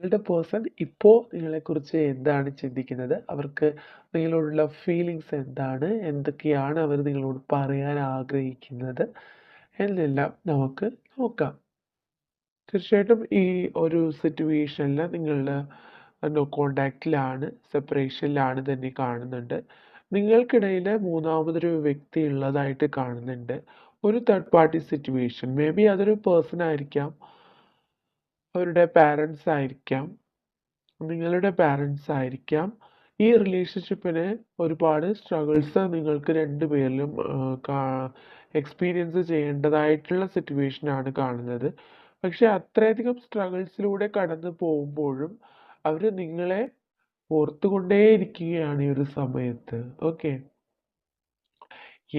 നിങ്ങളുടെ പേഴ്സൺ ഇപ്പോൾ നിങ്ങളെക്കുറിച്ച് എന്താണ് ചിന്തിക്കുന്നത്? അവർക്ക് നിങ്ങളോടുള്ള ഫീലിങ്സ് എന്താണ്? എന്തൊക്കെയാണ് അവർ നിങ്ങളോട് പറയാൻ ആഗ്രഹിക്കുന്നത്? എന്നെല്ലാം നമുക്ക് നോക്കാം. തീർച്ചയായിട്ടും ഈ ഒരു സിറ്റുവേഷനിൽ നിങ്ങൾ നോ കോണ്ടാക്റ്റിലാണ് സെപ്പറേഷനിലാണ് തന്നെ കാണുന്നുണ്ട്. നിങ്ങൾക്കിടയിൽ മൂന്നാമതൊരു വ്യക്തി ഉള്ളതായിട്ട് കാണുന്നുണ്ട്. ഒരു third party situation. May be അതൊരു പേഴ്സൺ ആയിരിക്കാം. അവരുടെ പാരൻസ് ആയിരിക്കാം. നിങ്ങളുടെ പാരൻസ് ആയിരിക്കാം. ഈ റിലേഷൻഷിപ്പിന് ഒരുപാട് സ്ട്രഗിൾസ് നിങ്ങൾക്ക് രണ്ടു പേരിലും എക്സ്പീരിയൻസ് ചെയ്യേണ്ടതായിട്ടുള്ള സിറ്റുവേഷനാണ് കാണുന്നത്. പക്ഷേ അത്രയധികം സ്ട്രഗിൾസിലൂടെ കടന്നു പോകുമ്പോഴും അവർ നിങ്ങളെ ഓർത്തുകൊണ്ടേയിരിക്കുകയാണ് ഈ ഒരു സമയത്ത്. ഓക്കെ.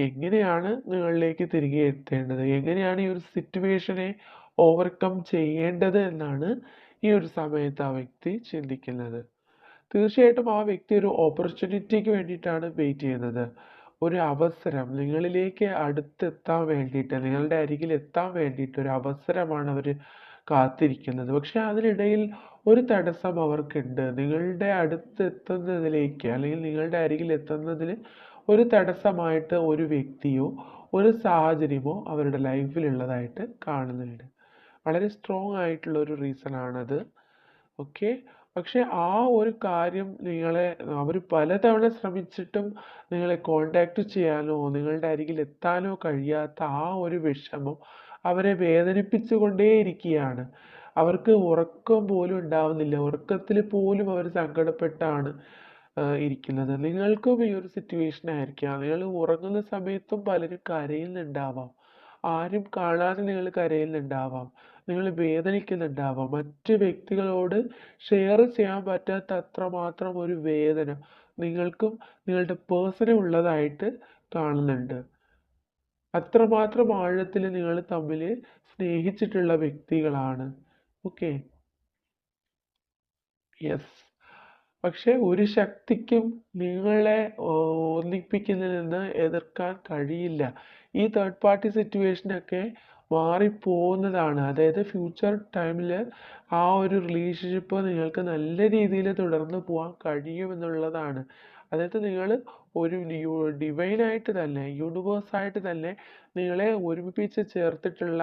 എങ്ങനെയാണ് നിങ്ങളിലേക്ക് തിരികെ എത്തേണ്ടത്? എങ്ങനെയാണ് ഈ ഒരു സിറ്റുവേഷനെ ഓവർകം ചെയ്യേണ്ടത് എന്നാണ് ഈ ഒരു സമയത്ത് ആ വ്യക്തി ചിന്തിക്കുന്നത്. തീർച്ചയായിട്ടും ആ വ്യക്തി ഒരു ഓപ്പർച്യൂണിറ്റിക്ക് വേണ്ടിയിട്ടാണ് വെയിറ്റ് ചെയ്യുന്നത്. ഒരു അവസരം നിങ്ങളിലേക്ക് അടുത്തെത്താൻ വേണ്ടിയിട്ട്, നിങ്ങളുടെ അരികിൽ എത്താൻ വേണ്ടിയിട്ട് ഒരു അവസരമാണ് അവർ കാത്തിരിക്കുന്നത്. പക്ഷേ അതിനിടയിൽ ഒരു തടസ്സം അവർക്കുണ്ട്. നിങ്ങളുടെ അടുത്തെത്തുന്നതിലേക്ക് അല്ലെങ്കിൽ നിങ്ങളുടെ അരികിൽ എത്തുന്നതിന് ഒരു തടസ്സമായിട്ട് ഒരു വ്യക്തിയോ, ഒരു സാഹചര്യമോ അവരുടെ ലൈഫിൽ ഉള്ളതായിട്ട് കാണുന്നുണ്ട്. വളരെ സ്ട്രോങ് ആയിട്ടുള്ള ഒരു റീസൺ ആണത്. ഓക്കെ. പക്ഷേ ആ ഒരു കാര്യം നിങ്ങളെ അവർ പലതവണ ശ്രമിച്ചിട്ടും നിങ്ങളെ കോണ്ടാക്ട് ചെയ്യാനോ, നിങ്ങളുടെ അരികിൽ എത്താനോ കഴിയാത്ത ആ ഒരു വിഷമം അവരെ വേദനിപ്പിച്ചുകൊണ്ടേയിരിക്കുകയാണ്. അവർക്ക് ഉറക്കം പോലും ഉണ്ടാവുന്നില്ല. ഉറക്കത്തിൽ പോലും അവർ സങ്കടപ്പെട്ടാണ് ഇരിക്കുന്നത്. നിങ്ങൾക്കും ഈ ഒരു സിറ്റുവേഷൻ ആയിരിക്കാം. നിങ്ങൾ ഉറങ്ങുന്ന സമയത്തും പലരും കരയുന്നുണ്ടാവാം. ആരും കാണാതെ നിങ്ങൾ കരയുന്നുണ്ടാവാം. നിങ്ങൾ വേദനിക്കുന്നുണ്ടാവാം. മറ്റ് വ്യക്തികളോട് ഷെയർ ചെയ്യാൻ പറ്റാത്ത അത്രമാത്രം ഒരു വേദന നിങ്ങൾക്കും നിങ്ങളുടെ പേഴ്സണും ഉള്ളതായിട്ട് കാണുന്നുണ്ട്. അത്രമാത്രം ആഴത്തിൽ നിങ്ങൾ തമ്മിൽ സ്നേഹിച്ചിട്ടുള്ള വ്യക്തികളാണ്. ഓക്കെ. യെസ്. പക്ഷെ ഒരു ശക്തിക്കും നിങ്ങളെ ഒന്നിപ്പിക്കുന്നതിൽ നിന്ന് എതിർക്കാൻ കഴിയില്ല. ഈ തേർഡ് പാർട്ടി സിറ്റുവേഷനൊക്കെ മാറിപ്പോകുന്നതാണ്. അതായത് ഫ്യൂച്ചർ ടൈമിൽ ആ ഒരു റിലേഷൻഷിപ്പ് നിങ്ങൾക്ക് നല്ല രീതിയിൽ തുടർന്ന് പോകാൻ കഴിയുമെന്നുള്ളതാണ്. അതായത് നിങ്ങൾ ഒരു ഡിവൈനായിട്ട് തന്നെ, യൂണിവേഴ്സ് ആയിട്ട് തന്നെ നിങ്ങളെ ഒരുമിപ്പിച്ച് ചേർത്തിട്ടുള്ള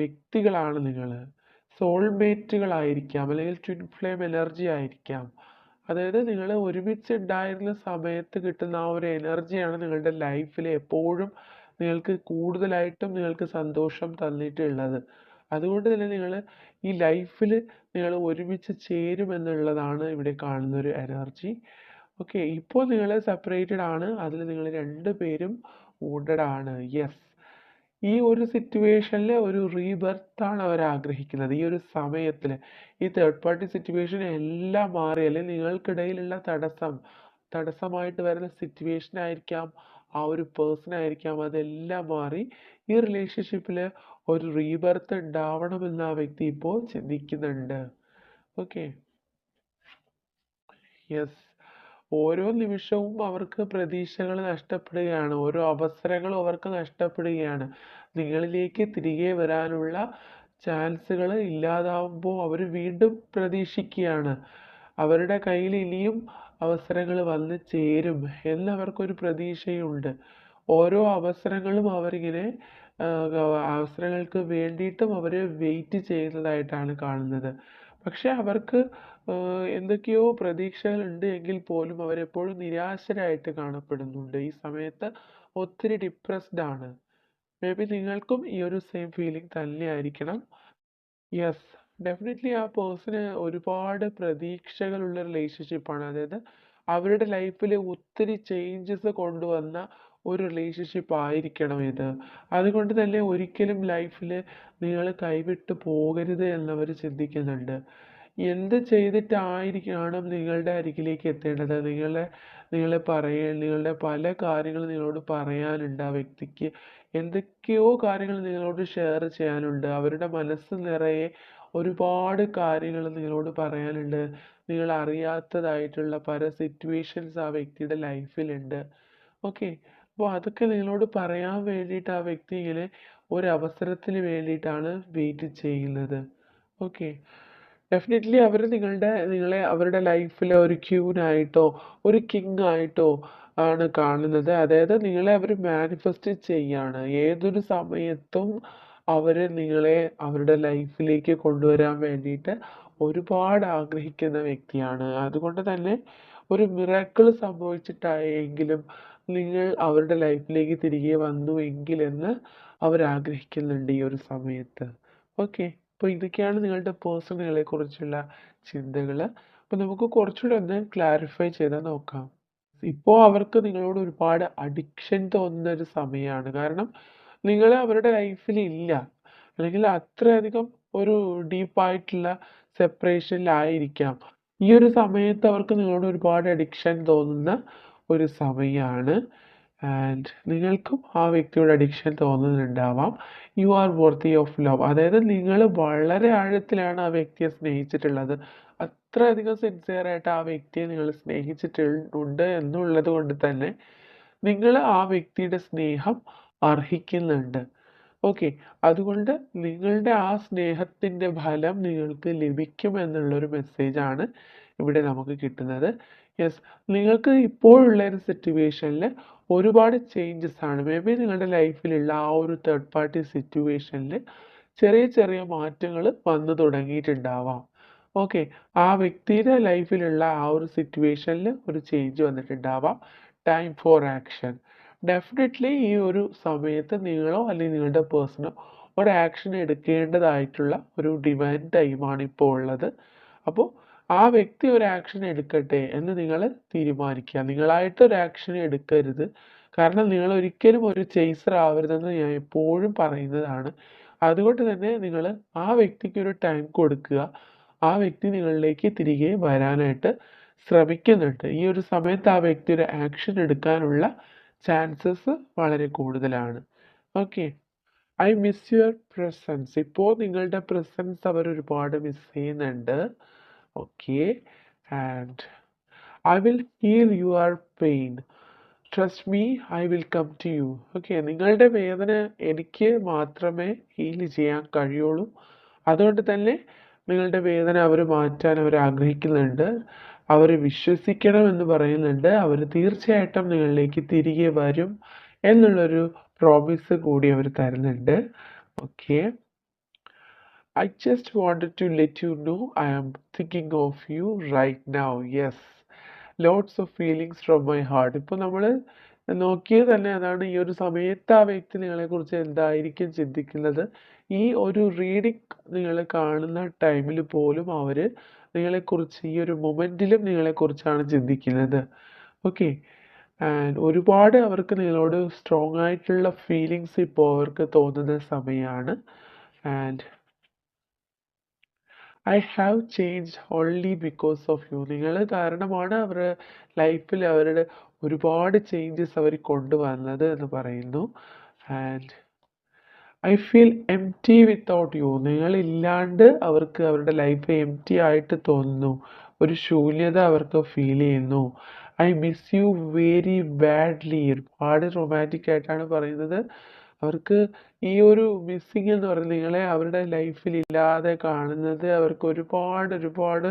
വ്യക്തികളാണ് നിങ്ങൾ സോൾമേറ്റുകളായിരിക്കാം അല്ലെങ്കിൽ ട്വിൻ ഫ്ലെയിം എനർജി ആയിരിക്കാം. അതായത് നിങ്ങൾ ഒരുമിച്ച് ഉണ്ടായിരുന്ന സമയത്ത് കിട്ടുന്ന ആ ഒരു എനർജിയാണ് നിങ്ങളുടെ ലൈഫിൽ എപ്പോഴും നിങ്ങൾക്ക് കൂടുതലായിട്ടും നിങ്ങൾക്ക് സന്തോഷം തന്നിട്ടുള്ളത്. അതുകൊണ്ട് തന്നെ നിങ്ങൾ ഈ ലൈഫിൽ നിങ്ങൾ ഒരുമിച്ച് ചേരുമെന്നുള്ളതാണ് ഇവിടെ കാണുന്ന ഒരു എനർജി. ഓക്കെ. ഇപ്പോൾ നിങ്ങൾ സെപ്പറേറ്റഡ് ആണ്. അതിൽ നിങ്ങൾ രണ്ട് പേരും വുണ്ടഡ് ആണ്. യെസ്. ഈ ഒരു സിറ്റുവേഷനിൽ ഒരു റീബർത്ത് ആണ് അവർ ആഗ്രഹിക്കുന്നത്. ഈ ഒരു സമയത്തിൽ ഈ തേർഡ് പാർട്ടി സിറ്റുവേഷൻ എല്ലാം മാറി അല്ലെങ്കിൽ നിങ്ങൾക്കിടയിലുള്ള തടസ്സം, തടസ്സമായിട്ട് വരുന്ന സിറ്റുവേഷൻ ആയിരിക്കാം, ആ ഒരു പേഴ്സൺ ആയിരിക്കാം അതെല്ലാം മാറി ഈ റിലേഷൻഷിപ്പിൽ ഒരു റീബർത്ത് ഉണ്ടാവണമെന്ന് ആ വ്യക്തി ഇപ്പോൾ ചിന്തിക്കുന്നുണ്ട്. ഓക്കെ. യെസ്. ഓരോ നിമിഷവും അവർക്ക് പ്രതീക്ഷകൾ നഷ്ടപ്പെടുകയാണ്. ഓരോ അവസരങ്ങളും അവർക്ക് നഷ്ടപ്പെടുകയാണ്. നിങ്ങളിലേക്ക് തിരികെ വരാനുള്ള ചാൻസുകൾ ഇല്ലാതാവുമ്പോൾ അവർ വീണ്ടും പ്രതീക്ഷിക്കുകയാണ്. അവരുടെ കയ്യിൽ ഇനിയും അവസരങ്ങൾ വന്ന് ചേരും എന്നവർക്കൊരു പ്രതീക്ഷയുണ്ട്. ഓരോ അവസരങ്ങളും അവരിങ്ങനെ അവസരങ്ങൾക്ക് വേണ്ടിയിട്ടും അവർ വെയിറ്റ് ചെയ്യുന്നതായിട്ടാണ് കാണുന്നത്. പക്ഷേ അവർക്ക് എന്തൊക്കെയോ പ്രതീക്ഷകൾ ഉണ്ട് എങ്കിൽ പോലും അവരെപ്പോഴും നിരാശരായിട്ട് കാണപ്പെടുന്നുണ്ട്. ഈ സമയത്ത് ഒത്തിരി ഡിപ്രസ്ഡ് ആണ്. മേ ബി നിങ്ങൾക്കും ഈ ഒരു സെയിം ഫീലിംഗ് തന്നെയായിരിക്കണം. യെസ്. ഡെഫിനിറ്റ്ലി ആ പേഴ്സണ് ഒരുപാട് പ്രതീക്ഷകളുള്ള റിലേഷൻഷിപ്പാണ്. അതായത് അവരുടെ ലൈഫിൽ ഒത്തിരി ചേഞ്ചസ് കൊണ്ടുവന്ന ഒരു റിലേഷൻഷിപ്പ് ആയിരിക്കണം ഇത്. അതുകൊണ്ട് തന്നെ ഒരിക്കലും ലൈഫിൽ നിങ്ങൾ കൈവിട്ട് പോകരുത് എന്നവർ ചിന്തിക്കുന്നുണ്ട്. എന്ത് ചെയ്തിട്ടായിരിക്കണം നിങ്ങളുടെ അരികിലേക്ക് എത്തേണ്ടത്? നിങ്ങളെ നിങ്ങളെ പറയ നിങ്ങളുടെ പല കാര്യങ്ങളും നിങ്ങളോട് പറയാനുണ്ട് ആ വ്യക്തിക്ക്. എന്തൊക്കെയോ കാര്യങ്ങൾ നിങ്ങളോട് ഷെയർ ചെയ്യാനുണ്ട്. അവരുടെ മനസ്സ് നിറയെ ഒരുപാട് കാര്യങ്ങൾ നിങ്ങളോട് പറയാനുണ്ട്. നിങ്ങൾ അറിയാത്തതായിട്ടുള്ള പല സിറ്റുവേഷൻസ് ആ വ്യക്തിയുടെ ലൈഫിലുണ്ട്. ഓക്കെ. അപ്പോൾ അതൊക്കെ നിങ്ങളോട് പറയാൻ വേണ്ടിയിട്ട് ആ വ്യക്തി ഇങ്ങനെ ഒരവസരത്തിന് വേണ്ടിയിട്ടാണ് വെയിറ്റ് ചെയ്യുന്നത്. ഓക്കെ. ഡെഫിനറ്റ്ലി അവർ നിങ്ങളുടെ നിങ്ങളെ അവരുടെ ലൈഫിലെ ഒരു ക്യൂനായിട്ടോ ഒരു കിങ് ആയിട്ടോ ആണ് കാണുന്നത്. അതായത് നിങ്ങളെ അവർ മാനിഫെസ്റ്റ് ചെയ്യാണ്. ഏതൊരു സമയത്തും അവർ നിങ്ങളെ അവരുടെ ലൈഫിലേക്ക് കൊണ്ടുവരാൻ വേണ്ടിയിട്ട് ഒരുപാട് ആഗ്രഹിക്കുന്ന വ്യക്തിയാണ്. അതുകൊണ്ട് തന്നെ ഒരു മിറാക്കിൾ സംഭവിച്ചിട്ടായെങ്കിലും നിങ്ങൾ അവരുടെ ലൈഫിലേക്ക് തിരികെ വന്നു എങ്കിലെന്ന് അവർ ആഗ്രഹിക്കുന്നുണ്ട് ഈ ഒരു സമയത്ത്. ഓക്കെ അപ്പോൾ ഇതൊക്കെയാണ് നിങ്ങളുടെ പേഴ്സണലുകളെ കുറിച്ചുള്ള ചിന്തകൾ അപ്പോൾ നമുക്ക് കുറച്ചുകൂടെ ഒന്ന് ക്ലാരിഫൈ ചെയ്ത് നോക്കാം. ഇപ്പോൾ അവർക്ക് നിങ്ങളോട് ഒരുപാട് അഡിക്ഷൻ തോന്നുന്ന ഒരു സമയമാണ് കാരണം നിങ്ങൾ അവരുടെ ലൈഫിൽ ഇല്ല. അല്ലെങ്കിൽ അത്രയധികം ഒരു ഡീപ്പായിട്ടുള്ള സെപ്പറേഷനിലായിരിക്കാം ഈ ഒരു സമയത്ത് അവർക്ക് നിങ്ങളോട് ഒരുപാട് അഡിക്ഷൻ തോന്നുന്ന ഒരു സമയമാണ് ആൻഡ് നിങ്ങൾക്കും ആ വ്യക്തിയോട് addiction തോന്നുന്നുണ്ടാവാം. You are worthy of love അതായത് നിങ്ങൾ വളരെ ആഴത്തിലാണ് ആ വ്യക്തിയെ സ്നേഹിച്ചിട്ടുള്ളത്. അത്രയധികം സിൻസിയർ ആയിട്ട് ആ വ്യക്തിയെ നിങ്ങൾ സ്നേഹിച്ചിട്ടുണ്ട് എന്നുള്ളത് കൊണ്ട് തന്നെ നിങ്ങൾ ആ വ്യക്തിയുടെ സ്നേഹം അർഹിക്കുന്നുണ്ട്. ഓക്കെ അതുകൊണ്ട് നിങ്ങളുടെ ആ സ്നേഹത്തിന്റെ ഫലം നിങ്ങൾക്ക് ലഭിക്കും എന്നുള്ളൊരു മെസ്സേജാണ് ഇവിടെ നമുക്ക് കിട്ടുന്നത്. യെസ് നിങ്ങൾക്ക് ഇപ്പോഴുള്ള ഒരു സിറ്റുവേഷനിൽ ഒരുപാട് ചേഞ്ചസ് ആണ്. മേ ബി നിങ്ങളുടെ ലൈഫിലുള്ള ആ ഒരു തേർഡ് പാർട്ടി സിറ്റുവേഷനിൽ ചെറിയ ചെറിയ മാറ്റങ്ങൾ വന്നു തുടങ്ങിയിട്ടുണ്ടാവാം. ഓക്കെ ആ വ്യക്തിയുടെ ലൈഫിലുള്ള ആ ഒരു സിറ്റുവേഷനിൽ ഒരു ചേഞ്ച് വന്നിട്ടുണ്ടാവാം. ടൈം ഫോർ ആക്ഷൻ ഡെഫിനറ്റ്ലി ഈ ഒരു സമയത്ത് നിങ്ങളോ അല്ലെങ്കിൽ നിങ്ങളുടെ പേഴ്സണോ ഒരു ആക്ഷൻ എടുക്കേണ്ടതായിട്ടുള്ള ഒരു ഡിവൈൻ ടൈമാണ് ഇപ്പോൾ ഉള്ളത്. അപ്പോൾ ആ വ്യക്തി ഒരു ആക്ഷൻ എടുക്കട്ടെ എന്ന് നിങ്ങൾ തീരുമാനിക്കുക. നിങ്ങളായിട്ട് ഒരു ആക്ഷൻ എടുക്കരുത്. കാരണം നിങ്ങൾ ഒരിക്കലും ഒരു ചേസർ ആവരുതെന്ന് ഞാൻ എപ്പോഴും പറയുന്നതാണ്. അതുകൊണ്ട് തന്നെ നിങ്ങൾ ആ വ്യക്തിക്ക് ഒരു ടൈം കൊടുക്കുക. ആ വ്യക്തി നിങ്ങളിലേക്ക് തിരികെ വരാനായിട്ട് ശ്രമിക്കുന്നുണ്ട്. ഈ ഒരു സമയത്ത് ആ വ്യക്തി ഒരു ആക്ഷൻ എടുക്കാനുള്ള ചാൻസസ് വളരെ കൂടുതലാണ്. Okay I miss your presence ഇപ്പോൾ നിങ്ങളുടെ പ്രസൻസ് അവർ ഒരുപാട് മിസ് ചെയ്യുന്നുണ്ട്. Okay and I will heal your pain trust me I will come to you okay നിങ്ങളുടെ വേദന എനിക്ക് മാത്രമേ ഹീൽ ചെയ്യാൻ കഴിയുള്ളൂ. അതുകൊണ്ട് തന്നെ നിങ്ങളുടെ വേദന അവർ മാറ്റാൻ അവർ ആഗ്രഹിക്കുന്നുണ്ട്. അവർ വിശ്വസിക്കണം എന്ന് പറയുന്നുണ്ട്. അവർ തീർച്ചയായിട്ടും നിങ്ങളിലേക്ക് തിരികെ വരും എന്നുള്ളൊരു പ്രോമിസ് കൂടി അവർ തരുന്നുണ്ട്. Okay I just wanted to let you know I am thinking of you right now yes lots of feelings from my heart ഇപ്പോൾ നമ്മൾ നോക്കിയത് തന്നെ അതാണ് ഈ ഒരു സമയത്ത് ആ വ്യക്തി നിങ്ങളെക്കുറിച്ച് എന്തായിരിക്കും ചിന്തിക്കുന്നത്. ഈ ഒരു റീഡിങ് നിങ്ങൾ കാണുന്ന ടൈമിൽ പോലും അവർ നിങ്ങളെക്കുറിച്ച് ഈ ഒരു മൊമെന്റിലും നിങ്ങളെക്കുറിച്ചാണ് ചിന്തിക്കുന്നത്. ഓക്കെ ആൻഡ് ഒരുപാട് അവർക്ക് നിങ്ങളോട് സ്ട്രോങ് ആയിട്ടുള്ള ഫീലിങ്സ് ഇപ്പോൾ അവർക്ക് തോന്നുന്ന സമയമാണ് and I have change only because of you നിങ്ങൾ കാരണമാണ് അവരുടെ ലൈഫിൽ അവരുടെ ഒരുപാട് ചേഞ്ചസ് അവർ കൊണ്ടുവന്നത് എന്ന് പറയുന്നു. And I feel empty without you നിങ്ങളില്ലാണ്ട് അവർക്ക് അവരുടെ ലൈഫ് എം ടി ആയിട്ട് തോന്നുന്നു. ഒരു ശൂന്യത അവർക്ക് ഫീൽ ചെയ്യുന്നു. I miss you very badly ഒരുപാട് റൊമാന്റിക് ആയിട്ടാണ് പറയുന്നത്. അവർക്ക് ഈ ഒരു മിസ്സിങ് എന്ന് പറയുന്നത് നിങ്ങളെ അവരുടെ ലൈഫിൽ ഇല്ലാതെ കാണുന്നത് അവർക്ക് ഒരുപാട് ഒരുപാട്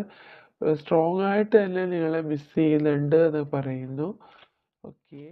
സ്ട്രോങ് ആയിട്ട് തന്നെ നിങ്ങളെ മിസ് ചെയ്യുന്നുണ്ട് എന്ന് പറയുന്നു. ഓക്കെ